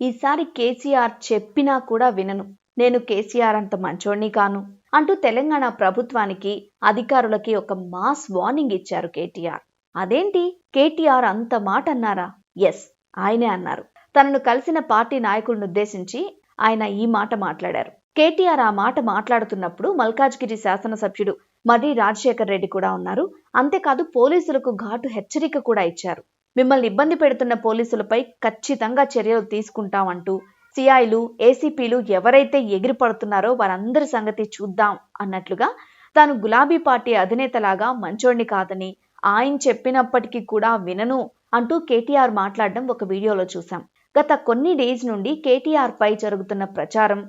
ఈసారి కేసీఆర్ చెప్పినా కూడా వినను. నేను కేసీఆర్ అంత మంచోణ్ణి కాను. అంటూ తెలంగాణ ప్రభుత్వానికి అధికారులకి ఒక మాస్ వార్నింగ్ ఇచ్చారు కేటీఆర్. అదేంటి? కేటీఆర్ అంత మాట అన్నారా? ఎస్ ఆయనే అన్నారు. తనను కలిసిన పార్టీ నాయకులను ఉద్దేశించి ఆయన ఈ మాట మాట్లాడారు. కేటీఆర్ ఆ మాట మాట్లాడుతున్నప్పుడు మల్కాజ్గిరి శాసనసభ్యుడు మర్రి రాజశేఖర్ రెడ్డి కూడా ఉన్నారు. అంతేకాదు పోలీసులకు ఘాటు హెచ్చరిక కూడా ఇచ్చారు. మిమ్మల్ని ఇబ్బంది పెడుతున్న పోలీసులపై ఖచ్చితంగా చర్యలు తీసుకుంటామంటూ సిఐలు ఏసీపీలు ఎవరైతే ఎగిరి పడుతున్నారో వారందరి సంగతి చూద్దాం అన్నట్లుగా తాను గులాబీ పార్టీ అధినేతలాగా మంచోడిని కాదని ఆయన చెప్పినప్పటికీ కూడా వినను అంటూ కేటీఆర్ మాట్లాడడం ఒక వీడియోలో చూశాం. గత కొన్ని డేస్ నుండి కేటీఆర్ పై జరుగుతున్న ప్రచారం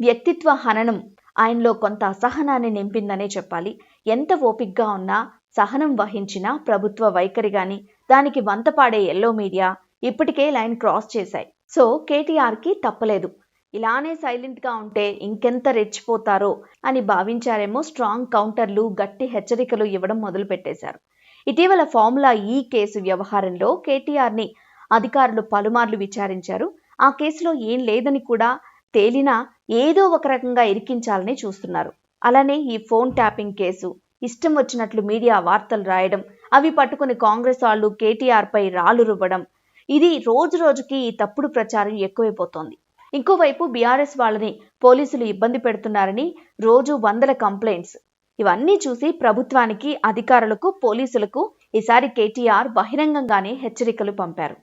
వ్యక్తిత్వ హననం ఆయనలో కొంత అసహనాన్ని నింపిందనే చెప్పాలి. ఎంత ఓపిక్గా ఉన్నా సహనం వహించిన ప్రభుత్వ వైఖరి గాని దానికి వంతపాడే ఎల్లో మీడియా ఇప్పటికే లైన్ క్రాస్ చేశాయి. సో కేటీఆర్కి తప్పలేదు. ఇలానే సైలెంట్గా ఉంటే ఇంకెంత రెచ్చిపోతారో అని భావించారేమో స్ట్రాంగ్ కౌంటర్లు గట్టి హెచ్చరికలు ఇవ్వడం మొదలుపెట్టేశారు. ఇటీవల ఫార్ములా ఈ కేసు వ్యవహారంలో కేటీఆర్ని అధికారులు పలుమార్లు విచారించారు. ఆ కేసులో ఏం లేదని కూడా తేలినా ఏదో ఒక రకంగా ఇరికించాలని చూస్తున్నారు. అలానే ఈ ఫోన్ ట్యాపింగ్ కేసు ఇష్టం వచ్చినట్లు మీడియా వార్తలు రాయడం అవి పట్టుకుని కాంగ్రెస్ వాళ్ళు కేటీఆర్ పై రాళ్ళు రువ్వడం. ఇది రోజు రోజుకి ఈ తప్పుడు ప్రచారం ఎక్కువైపోతోంది. ఇంకోవైపు బీఆర్ఎస్ వాళ్ళని పోలీసులు ఇబ్బంది పెడుతున్నారని రోజు వందల కంప్లైంట్స్. ఇవన్నీ చూసి ప్రభుత్వానికి అధికారులకు పోలీసులకు ఈసారి కేటీఆర్ బహిరంగంగానే హెచ్చరికలు పంపారు.